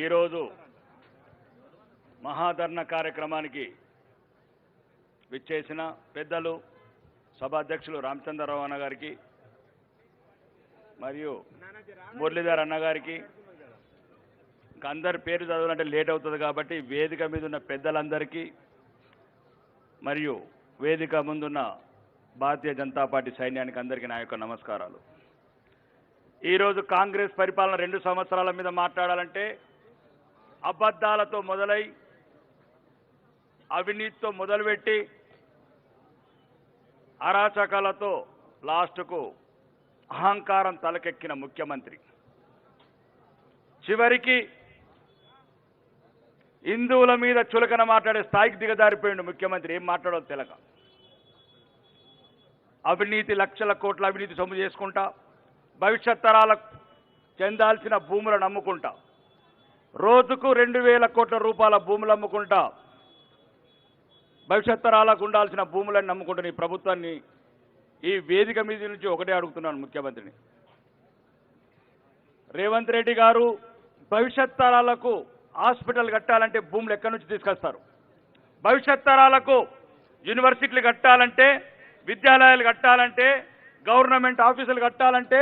ఈరోజు మహాధర్ణ కార్యక్రమానికి విచ్చేసిన పెద్దలు సభాధ్యక్షులు రామచంద్రరావు అన్న గారికి మరియు మురళీధర్ అన్న గారికి. ఇంకా అందరి పేరు చదవాలంటే లేట్ అవుతుంది కాబట్టి వేదిక మీద ఉన్న పెద్దలందరికీ మరియు వేదిక ముందున్న భారతీయ జనతా పార్టీ సైన్యానికి అందరికీ నా యొక్క నమస్కారాలు. ఈరోజు కాంగ్రెస్ పరిపాలన రెండు సంవత్సరాల మీద మాట్లాడాలంటే అబద్ధాలతో మొదలై అవినీతితో మొదలుపెట్టి అరాచకాలతో లాస్ట్కు అహంకారం తలకెక్కిన ముఖ్యమంత్రి. చివరికి హిందువుల మీద చులకన మాట్లాడే స్థాయికి దిగజారిపోయిండు ముఖ్యమంత్రి. ఏం మాట్లాడో తెలక. అవినీతి లక్షల కోట్ల అవినీతి సొమ్ము చేసుకుంటా భవిష్యత్ తరాలకు చెందాల్సిన భూములను నమ్ముకుంటా రోజుకు రెండు వేల కోట్ల రూపాయల భూములు అమ్ముకుంటా భవిష్యత్ తరాలకు ఉండాల్సిన భూములను నమ్ముకుంటున్న ఈ ప్రభుత్వాన్ని ఈ వేదిక మీద నుంచి ఒకటే అడుగుతున్నాను ముఖ్యమంత్రిని. రేవంత్ రెడ్డి గారు భవిష్యత్ తరాలకు హాస్పిటల్ కట్టాలంటే భూములు ఎక్కడి నుంచి తీసుకొస్తారు? భవిష్యత్ తరాలకు యూనివర్సిటీలు కట్టాలంటే విద్యాలయాలు కట్టాలంటే గవర్నమెంట్ ఆఫీసులు కట్టాలంటే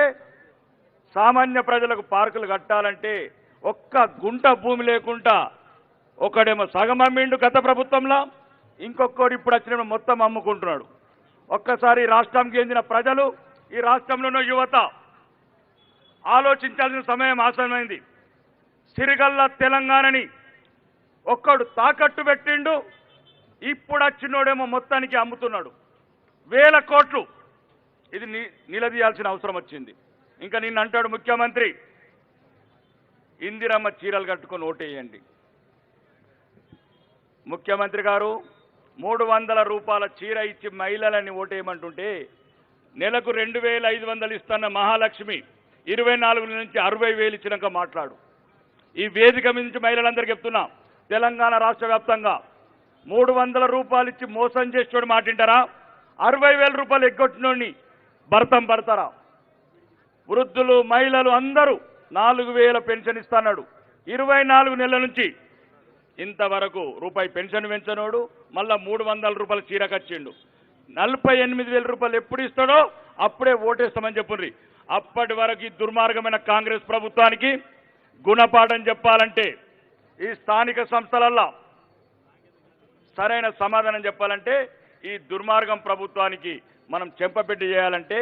సామాన్య ప్రజలకు పార్కులు కట్టాలంటే ఒక్క గుంట భూమి లేకుండా ఒకడేమో సగం అమ్మిండు గత ప్రభుత్వంలో ఇంకొకడు ఇప్పుడు వచ్చిన మొత్తం అమ్ముకుంటున్నాడు. ఒక్కసారి రాష్ట్రానికి చెందిన ప్రజలు ఈ రాష్ట్రంలోని యువత. ఆలోచించాల్సిన సమయం ఆసనమైంది సిరిగల్ల తెలంగాణని ఒక్కడు తాకట్టు పెట్టిండు ఇప్పుడు వచ్చినోడేమో మొత్తానికి అమ్ముతున్నాడు. వేల కోట్లు. ఇది నిలదీయాల్సిన అవసరం వచ్చింది. ఇంకా నిన్న అంటాడు ముఖ్యమంత్రి ఇందిరమ్మ చీరలు కట్టుకొని ఓటేయండి. ముఖ్యమంత్రి గారు మూడు వందల రూపాయల చీర ఇచ్చి మహిళలని ఓటేయమంటుంటే నెలకు రెండు వేల ఐదు వందలు ఇస్తున్న మహాలక్ష్మి ఇరవై నాలుగు నుంచి అరవై వేలు ఇచ్చినాక మాట్లాడు. ఈ వేదిక నుంచి మహిళలందరికీ చెప్తున్నా తెలంగాణ రాష్ట్ర వ్యాప్తంగా మూడు వందల రూపాయలు ఇచ్చి మోసం చేసేవాడు మాటింటారా? అరవై వేల రూపాయలు ఎగ్గొట్టినోడిని భర్తం పడతారా? వృద్ధులు మహిళలు అందరూ నాలుగు వేల పెన్షన్ ఇస్తున్నాడు ఇరవై నాలుగు నెలల నుంచి ఇంతవరకు రూపాయి పెన్షన్ పెంచనోడు మళ్ళా మూడు వందల రూపాయల చీర కచ్చిండు నలభై ఎనిమిది వేల రూపాయలు ఎప్పుడు ఇస్తాడో అప్పుడే ఓటేస్తామని చెప్పుర్రి. అప్పటి వరకు ఈ దుర్మార్గమైన కాంగ్రెస్ ప్రభుత్వానికి గుణపాఠం చెప్పాలంటే ఈ స్థానిక సంస్థలల్లో సరైన సమాధానం చెప్పాలంటే ఈ దుర్మార్గం ప్రభుత్వానికి మనం చెంపపెట్టి చేయాలంటే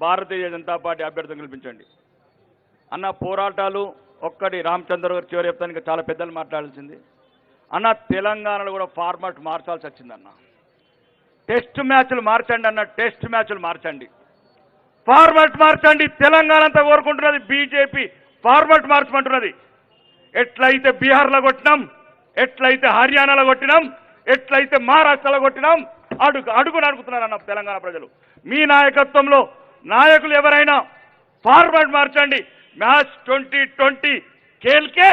భారతీయ జనతా పార్టీ అభ్యర్థం గెలిపించండి అన్న పోరాటాలు ఒక్కటి రామచంద్ర గారు చివరి చెప్తాను ఇంకా చాలా పెద్దలు మాట్లాడాల్సింది. అన్న తెలంగాణలో కూడా ఫార్మాట్ మార్చాల్సి వచ్చిందన్న. టెస్ట్ మ్యాచ్లు మార్చండి అన్న టెస్ట్ మ్యాచ్లు మార్చండి. ఫార్మాట్ మార్చండి తెలంగాణ అంతా కోరుకుంటున్నది బీజేపీ. ఫార్మాట్ మార్చమంటున్నది. ఎట్లయితే బీహార్లో కొట్టినాం ఎట్లయితే హర్యానాలో కొట్టినాం ఎట్లయితే మహారాష్ట్రలో కొట్టినాం అడుగు అడుగును అడుగుతున్నారు అన్న తెలంగాణ ప్రజలు. మీ నాయకత్వంలో నాయకులు ఎవరైనా ఫార్మాట్ మార్చండి. మ్యాచ్ ట్వంటీ ట్వంటీ కేల్కే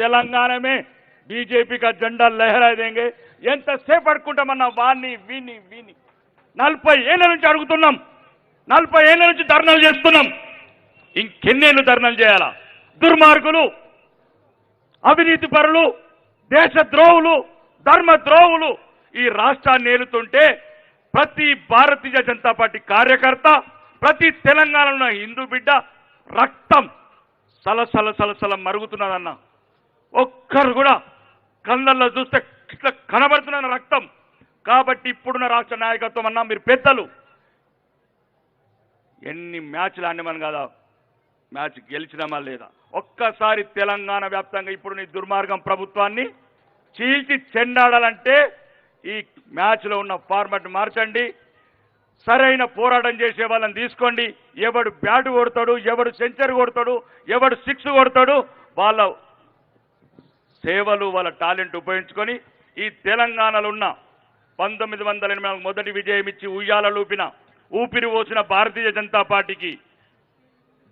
తెలంగాణ మే బీజేపీకి జెండా లహరా దేంగే. ఎంతసేపు అడుకుంటామన్నా వాణ్ణి వీణ్ణి వీణ్ణి. నలభై ఏళ్ళ నుంచి అడుగుతున్నాం. నలభై ఏళ్ళ నుంచి ధర్నాలు చేస్తున్నాం. ఇంకెన్నేళ్ళు ధర్నాలు చేయాలా? దుర్మార్గులు అవినీతి పరులు దేశ ద్రోహులు ధర్మ ద్రోహులు ఈ రాష్ట్రాన్ని ఏలుతుంటే ప్రతి భారతీయ జనతా పార్టీ కార్యకర్త ప్రతి తెలంగాణలో హిందూ బిడ్డ రక్తం సలసల సలసల మరుగుతున్నదన్న. ఒక్కరు కూడా కళ్ళల్లో చూస్తే ఇట్లా కనబడుతున్న రక్తం. కాబట్టి ఇప్పుడున్న రాష్ట్ర నాయకత్వం అన్నా మీరు పెద్దలు. ఎన్ని మ్యాచ్లు ఆడినామని కదా? మ్యాచ్ గెలిచినామా లేదా? ఒక్కసారి తెలంగాణ వ్యాప్తంగా ఇప్పుడు నీ దుర్మార్గం ప్రభుత్వాన్ని చీల్చి చెండాడాలంటే ఈ మ్యాచ్లో ఉన్న ఫార్మాట్ మార్చండి. సరైన పోరాటం చేసే వాళ్ళని తీసుకోండి. ఎవడు బ్యాట్ కొడతాడు ఎవడు సెంచరీ కొడతాడు ఎవడు సిక్స్ కొడతాడు వాళ్ళ సేవలు వాళ్ళ టాలెంట్ ఉపయోగించుకొని ఈ తెలంగాణలో ఉన్న పంతొమ్మిది వందల ఎనభై నాలుగు మొదటి విజయం ఇచ్చి ఉయ్యాల లూపిన ఊపిరి పోసిన భారతీయ జనతా పార్టీకి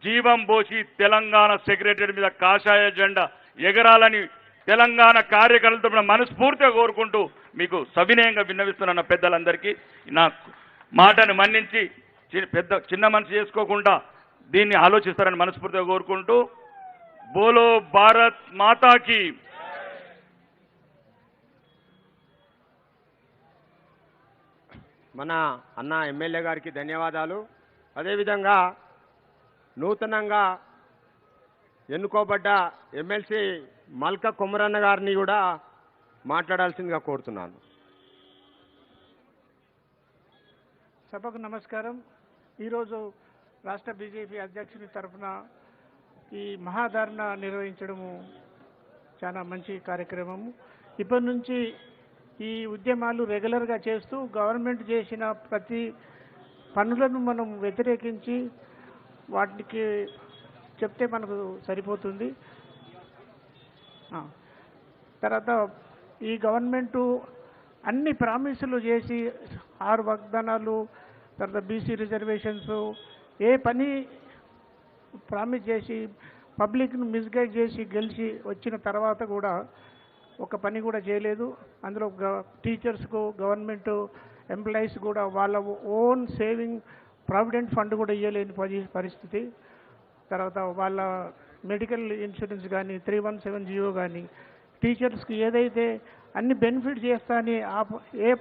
జీవం పోసి తెలంగాణ సెక్రటరీ మీద కాషాయ జెండా ఎగరాలని తెలంగాణ కార్యకర్తలతో మనస్ఫూర్తిగా కోరుకుంటూ మీకు సవినయంగా విన్నవిస్తున్న పెద్దలందరికీ. నా మాటను మన్నించి పెద్ద చిన్న మనసు చేసుకోకుండా దీన్ని ఆలోచిస్తారని మనస్ఫూర్తిగా కోరుకుంటూ బోలో భారత్ మాతాకి. మన అన్న ఎమ్మెల్యే గారికి ధన్యవాదాలు. అదేవిధంగా నూతనంగా ఎన్నుకోబడ్డ ఎమ్మెల్సీ మల్క కుమరన్న గారిని కూడా మాట్లాడాల్సిందిగా కోరుతున్నాను. సభకు నమస్కారం. ఈరోజు రాష్ట్ర బీజేపీ అధ్యక్షుని తరఫున ఈ మహాధరణ నిర్వహించడము చాలా మంచి కార్యక్రమము. ఇప్పటి నుంచి ఈ ఉద్యమాలు రెగ్యులర్గా చేస్తూ గవర్నమెంట్ చేసిన ప్రతి పనులను మనం వ్యతిరేకించి వాటికి చెప్తే మనకు సరిపోతుంది. తర్వాత ఈ గవర్నమెంటు అన్ని ప్రామిసులు చేసి ఆరు వాగ్దానాలు తర్వాత బీసీ రిజర్వేషన్స్ ఏ పని ప్రామిస్ చేసి పబ్లిక్ను మిస్గైడ్ చేసి గెలిచి వచ్చిన తర్వాత కూడా ఒక పని కూడా చేయలేదు. అందులో గ- టీచర్స్కు గవర్నమెంట్ ఎంప్లాయీస్ కూడా వాళ్ళ ఓన్ సేవింగ్ ప్రావిడెంట్ ఫండ్ కూడా ఇవ్వలేని పరి- పరిస్థితి. తర్వాత వాళ్ళ మెడికల్ ఇన్సూరెన్స్ కానీ త్రీ వన్ సెవెన్ జియో కానీ టీచర్స్కి ఏదైతే అన్ని బెనిఫిట్ చేస్తా అని ఆ ఏ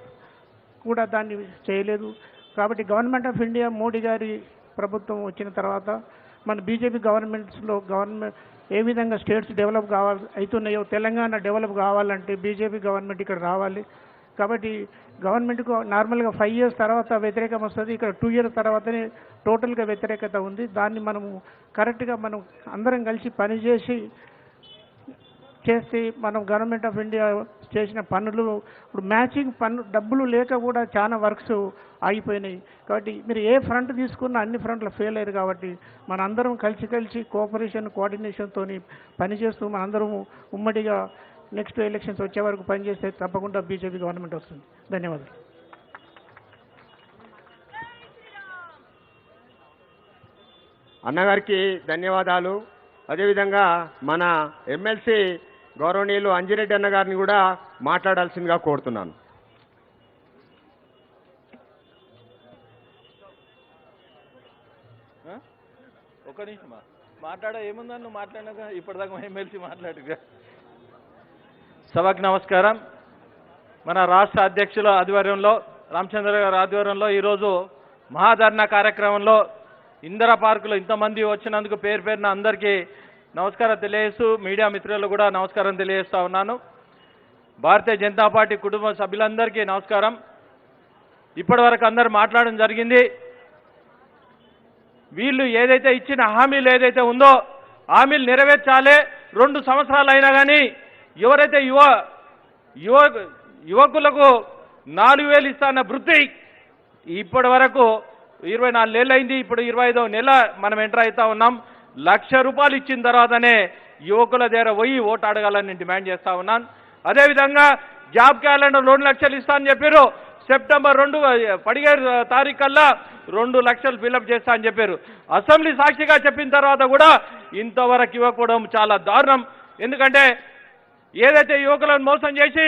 కూడా దాన్ని చేయలేదు. కాబట్టి గవర్నమెంట్ ఆఫ్ ఇండియా మోడీ గారి ప్రభుత్వం వచ్చిన తర్వాత మన బీజేపీ గవర్నమెంట్స్లో గవర్నమెంట్ ఏ విధంగా స్టేట్స్ డెవలప్ కావాలి అవుతున్నాయో తెలంగాణ డెవలప్ కావాలంటే బీజేపీ గవర్నమెంట్ ఇక్కడ రావాలి. కాబట్టి గవర్నమెంట్కు నార్మల్గా ఫైవ్ ఇయర్స్ తర్వాత వ్యతిరేకం వస్తుంది. ఇక్కడ టూ ఇయర్స్ తర్వాతనే టోటల్గా వ్యతిరేకత ఉంది. దాన్ని మనము కరెక్ట్గా మనం అందరం కలిసి పనిచేసి చేస్తే మనం గవర్నమెంట్ ఆఫ్ ఇండియా చేసిన పనులు ఇప్పుడు మ్యాచింగ్ పన్ను డబ్బులు లేక కూడా చాలా వర్క్స్ ఆగిపోయినాయి. కాబట్టి మీరు ఏ ఫ్రంట్ తీసుకున్నా అన్ని ఫ్రంట్లు ఫెయిల్ అయ్యారు కాబట్టి మనందరం కలిసి కలిసి కోఆపరేషన్ కోఆర్డినేషన్తో పనిచేస్తూ మనందరం ఉమ్మడిగా నెక్స్ట్ ఎలక్షన్స్ వచ్చే వరకు పనిచేస్తే తప్పకుండా బీజేపీ గవర్నమెంట్ వస్తుంది. ధన్యవాదాలు. అన్నగారికి ధన్యవాదాలు. అదేవిధంగా మన ఎమ్మెల్సీ గౌరవనీయులు అంజిరెడ్డి అన్న గారిని కూడా మాట్లాడాల్సిందిగా కోరుతున్నాను. ఒక నిమిషమా? మాట్లాడ ఏముందని నువ్వు మాట్లాడినాక ఇప్పటిదాకా ఎమ్మెల్సీ మాట్లాడుగా. సభకు నమస్కారం. మన రాష్ట్ర అధ్యక్షుల ఆధ్వర్యంలో రామచంద్ర గారి ఆధ్వర్యంలో ఈరోజు మహాధర్ణ కార్యక్రమంలో ఇందిరా పార్కులో ఇంతమంది వచ్చినందుకు పేరు పేరున అందరికీ నమస్కారం తెలియజేస్తూ మీడియా మిత్రులు కూడా నమస్కారం తెలియజేస్తా ఉన్నాను. భారతీయ జనతా పార్టీ కుటుంబ సభ్యులందరికీ నమస్కారం. ఇప్పటివరకు అందరూ మాట్లాడడం జరిగింది. వీళ్ళు ఏదైతే ఇచ్చిన హామీలు ఏదైతే ఉందో హామీలు నెరవేర్చాలి. రెండు సంవత్సరాలు అయినా కానీ ఎవరైతే యువ యువ యువకులకు నాలుగు వేలు ఇస్తాన్న వృత్తి ఇప్పటి వరకు ఇరవై నాలుగేళ్ళు అయింది. ఇప్పుడు ఇరవై ఐదో నెల మనం ఎంటర్ అవుతా ఉన్నాం. లక్ష రూపాయలు ఇచ్చిన తర్వాతనే యువకుల దగ్గర పోయి ఓటు అడగాలని నేను డిమాండ్ చేస్తా ఉన్నాను. అదేవిధంగా జాబ్ క్యాలెండర్ రెండు లక్షలు ఇస్తా అని చెప్పారు. సెప్టెంబర్ రెండు పదిహేడు తారీఖు కల్లా రెండు లక్షలు ఫిలప్ చేస్తా అని చెప్పారు. అసెంబ్లీ సాక్షిగా చెప్పిన తర్వాత కూడా ఇంతవరకు ఇవ్వకపోవడం చాలా దారుణం. ఎందుకంటే ఏదైతే యువకులను మోసం చేసి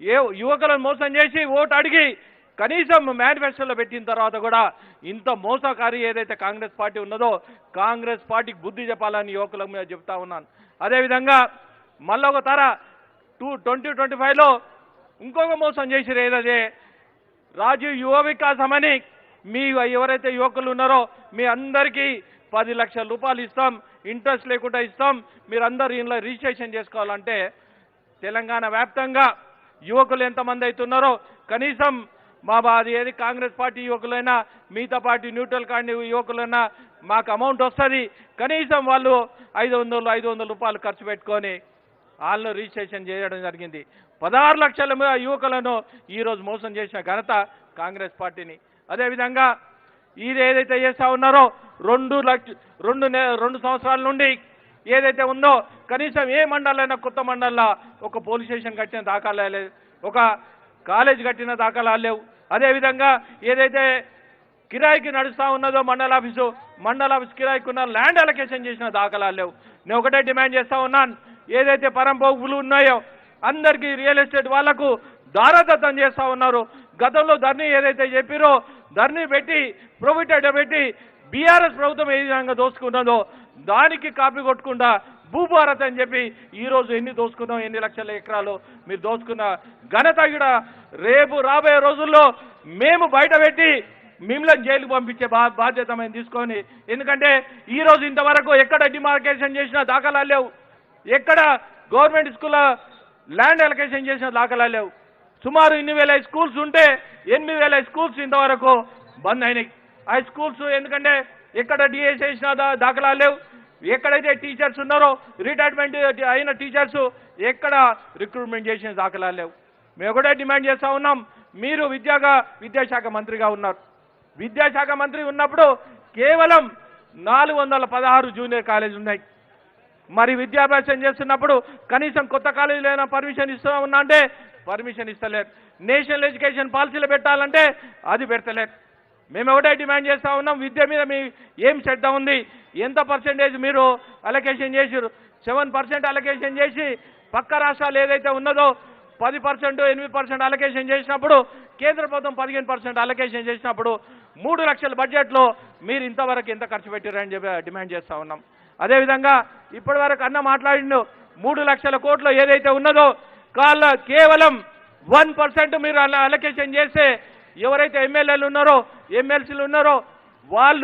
ఏ యువకులను మోసం చేసి ఓటు అడిగి కనీసం మేనిఫెస్టోలో పెట్టిన తర్వాత కూడా ఇంత మోసకారి ఏదైతే కాంగ్రెస్ పార్టీ ఉన్నదో కాంగ్రెస్ పార్టీకి బుద్ధి చెప్పాలని యువకుల మీద చెప్తా ఉన్నాను. అదేవిధంగా మళ్ళీ ఒక తర టూ ట్వంటీ ట్వంటీ ఫైవ్లో ఇంకొక మోసం చేసిరు ఏదైతే రాజీవ్ యువ వికాసం అని మీ ఎవరైతే యువకులు ఉన్నారో మీ అందరికీ పది లక్షల రూపాయలు ఇస్తాం ఇంట్రెస్ట్ లేకుండా ఇస్తాం మీరందరూ ఇంట్లో రిజిస్ట్రేషన్ చేసుకోవాలంటే తెలంగాణ వ్యాప్తంగా యువకులు ఎంతమంది అవుతున్నారో కనీసం మా బా- అది ఏది? కాంగ్రెస్ పార్టీ యువకులైనా మిగతా పార్టీ న్యూట్రల్ కాండి యువకులైనా మాకు అమౌంట్ వస్తుంది. కనీసం వాళ్ళు ఐదు వందలు ఐదు వందల రూపాయలు ఖర్చు పెట్టుకొని వాళ్ళను రిజిస్ట్రేషన్ చేయడం జరిగింది. పదహారు లక్షల యువకులను ఈరోజు మోసం చేసిన ఘనత కాంగ్రెస్ పార్టీని. అదేవిధంగా ఇది ఏదైతే చేస్తా ఉన్నారో రెండు లక్ష రెండు రెండు సంవత్సరాల నుండి ఏదైతే ఉందో కనీసం ఏ మండలైనా కొత్త మండల్లో ఒక పోలీస్ స్టేషన్ కట్టిన దాఖలాలు లేదు ఒక కాలేజ్ కట్టిన దాఖలాలు లేవు. అదేవిధంగా ఏదైతే కిరాయికి నడుస్తా ఉన్నదో మండల ఆఫీసు మండల ఆఫీస్ కిరాయికి ఉన్న ల్యాండ్ అలొకేషన్ చేసిన దాఖలాలు లేవు. నేను ఒకటే డిమాండ్ చేస్తా ఉన్నాను. ఏదైతే పరంపోగులు ఉన్నాయో అందరికీ రియల్ ఎస్టేట్ వాళ్ళకు దారదత్తం చేస్తా ఉన్నారు. గతంలో ధర్నీ ఏదైతే చెప్పిరో ధర్నీ పెట్టి ప్రొఫిట్ పెట్టి బీఆర్ఎస్ ప్రభుత్వం ఏ విధంగా దోసుకున్నదో దానికి కాపీ కొట్టకుండా భూభారత్ అని చెప్పి ఈరోజు ఎన్ని దోసుకున్నాం ఎన్ని లక్షల ఎకరాలు మీరు దోసుకున్న ఘనత కూడా రేపు రాబోయే రోజుల్లో మేము బయట పెట్టి మిమ్మల్ని జైలుకు పంపించే బా బాధ్యత మేము తీసుకొని ఎందుకంటే ఈ రోజు ఇంతవరకు ఎక్కడ డిమార్కేషన్ చేసిన దాఖలాలు లేవు. ఎక్కడ గవర్నమెంట్ స్కూల్ ల్యాండ్ అలొకేషన్ చేసిన దాఖలాలు లేవు. సుమారు ఇన్ని వేల స్కూల్స్ ఉంటే ఎనిమిది వేల స్కూల్స్ ఇంతవరకు బంద్ అయినాయి. ఆ స్కూల్స్ ఎందుకంటే ఎక్కడ డిఎస్ చేసిన దా- దాఖలాలు లేవు. ఎక్కడైతే టీచర్స్ ఉన్నారో రిటైర్మెంట్ అయిన టీచర్స్ ఎక్కడ రిక్రూట్మెంట్ చేసిన దాఖలాలు లేవు. మేము ఒకటే డిమాండ్ చేస్తా ఉన్నాం. మీరు విద్యాగా విద్యాశాఖ మంత్రిగా ఉన్నారు. విద్యాశాఖ మంత్రి ఉన్నప్పుడు కేవలం నాలుగు వందల పదహారు జూనియర్ కాలేజీలు ఉన్నాయి. మరి విద్యాభ్యాసం చేస్తున్నప్పుడు కనీసం కొత్త కాలేజీలైనా పర్మిషన్ ఇస్తూ ఉన్నా అంటే పర్మిషన్ ఇస్తలేరు. నేషనల్ ఎడ్యుకేషన్ పాలసీలు పెట్టాలంటే అది పెడతలేరు. మేము ఒకటే డిమాండ్ చేస్తా ఉన్నాం. విద్య మీద మీ ఏం శ్రద్ధ ఉంది? ఎంత పర్సెంటేజ్ మీరు అలొకేషన్ చేసిరు సెవెన్ పర్సెంట్ అలొకేషన్ చేసి పక్క రాష్ట్రాలు ఏదైతే ఉన్నదో పది పర్సెంట్ ఎనిమిది పర్సెంట్ అలొకేషన్ చేసినప్పుడు కేంద్ర ప్రభుత్వం పదిహేను పర్సెంట్ అలొకేషన్ చేసినప్పుడు మూడు లక్షల బడ్జెట్లో మీరు ఇంతవరకు ఎంత ఖర్చు పెట్టారని చెప్పి డిమాండ్ చేస్తా ఉన్నాం. అదేవిధంగా ఇప్పటి వరకు అన్న మాట్లాడిండు మూడు లక్షల కోట్లు ఏదైతే ఉన్నదో కాళ్ళ కేవలం వన్ పర్సెంట్ మీరు అలా అలొకేషన్ చేస్తే ఎవరైతే ఎమ్మెల్యేలు ఉన్నారో ఎమ్మెల్సీలు ఉన్నారో వాళ్ళు